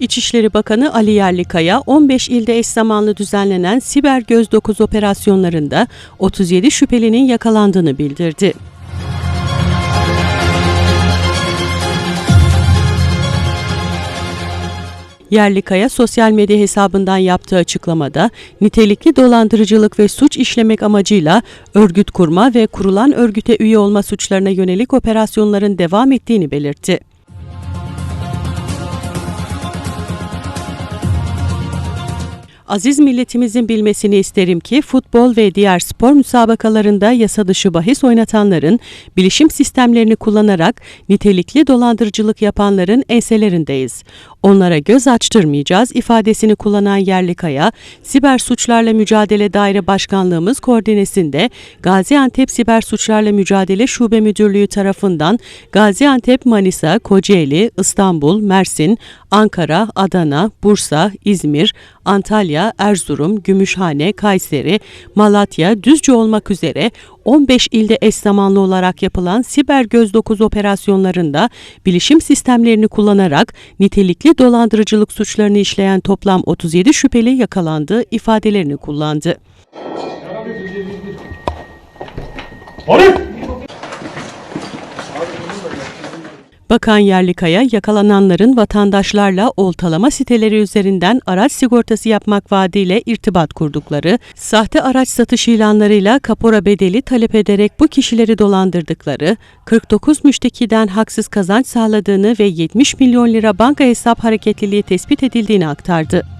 İçişleri Bakanı Ali Yerlikaya 15 ilde eş zamanlı düzenlenen siber göz dokuz operasyonlarında 37 şüphelinin yakalandığını bildirdi. Yerlikaya sosyal medya hesabından yaptığı açıklamada nitelikli dolandırıcılık ve suç işlemek amacıyla örgüt kurma ve kurulan örgüte üye olma suçlarına yönelik operasyonların devam ettiğini belirtti. Aziz milletimizin bilmesini isterim ki futbol ve diğer spor müsabakalarında yasa dışı bahis oynatanların, bilişim sistemlerini kullanarak nitelikli dolandırıcılık yapanların enselerindeyiz. Onlara göz açtırmayacağız ifadesini kullanan Yerlikaya, Siber Suçlarla Mücadele Daire Başkanlığımız koordinesinde Gaziantep Siber Suçlarla Mücadele Şube Müdürlüğü tarafından Gaziantep, Manisa, Kocaeli, İstanbul, Mersin, Ankara, Adana, Bursa, İzmir, Antalya, Erzurum, Gümüşhane, Kayseri, Malatya, Düzce olmak üzere 15 ilde eş zamanlı olarak yapılan siber göz dokuz operasyonlarında bilişim sistemlerini kullanarak nitelikli dolandırıcılık suçlarını işleyen toplam 37 şüpheli yakalandı ifadelerini kullandı. Arif! Bakan Yerlikaya yakalananların vatandaşlarla oltalama siteleri üzerinden araç sigortası yapmak vaadiyle irtibat kurdukları, sahte araç satış ilanlarıyla kapora bedeli talep ederek bu kişileri dolandırdıkları, 49 müştekiden haksız kazanç sağladığını ve 70 milyon lira banka hesap hareketliliği tespit edildiğini aktardı.